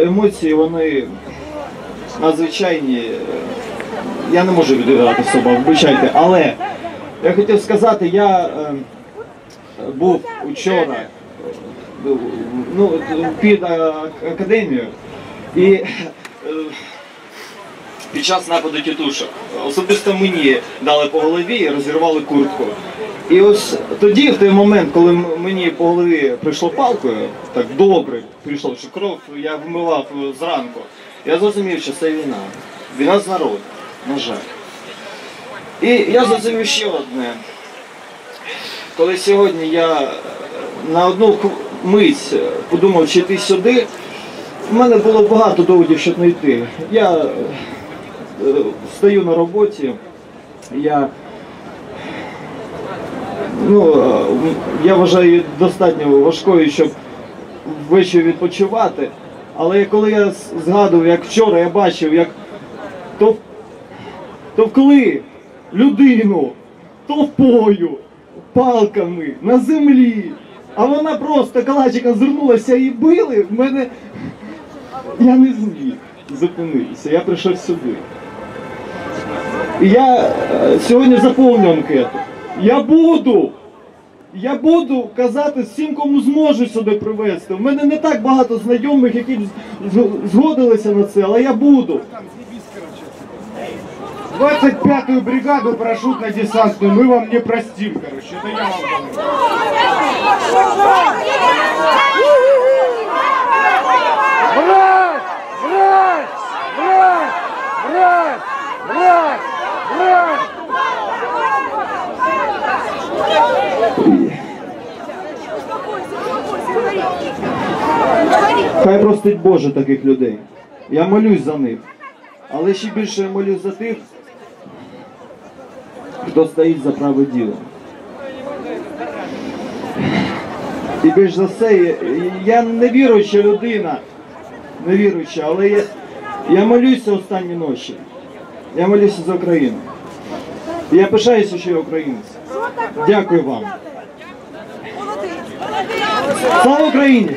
Емоції вони надзвичайні. Я не можу відповідати собі, вибачайте. Але я хотів сказати, я е, був учора ну, під е, академією і е, під час нападу тітушок особисто мені дали по голові і розірвали куртку. І ось тоді, в той момент, коли мені по голові прийшло палкою, так добре прийшло, що кров я вмивав е, зранку, я зрозумів, що це війна. Війна з народом, на жаль. І я зрозумів ще одне. Коли сьогодні я е, на одну мить е, подумав, чи йти сюди, в мене було багато доводів, щоб не йти. Я стою на роботі, я ну, я вважаю її достатньо важкою, щоб ввечері відпочивати. Але коли я згадував, як вчора я бачив, як тов... товкли людину товпою, палками на землі, а вона просто калачиком звернулася і били, в мене я не зміг зупинитися, я прийшов сюди. Я е, сьогодні заповню анкету. Я буду. Я буду казати всім, кому зможу сюди привезти. У мене не так багато знайомих, які згодилися на це, але я буду. 25-ю бригаду парашютно-десантную мы вам не простим, короче. Это я вам говорю. Хай простить Боже таких людей. Я молюсь за них. Але ще більше я молюсь за тих, хто стоїть за праве діло. І більш за все, я- не віруюча людина, не віруюча, але я, я молюся останні ночі. Я молюся за Україну. Я пишаюся, що я українець. Дякую вам. Fall green.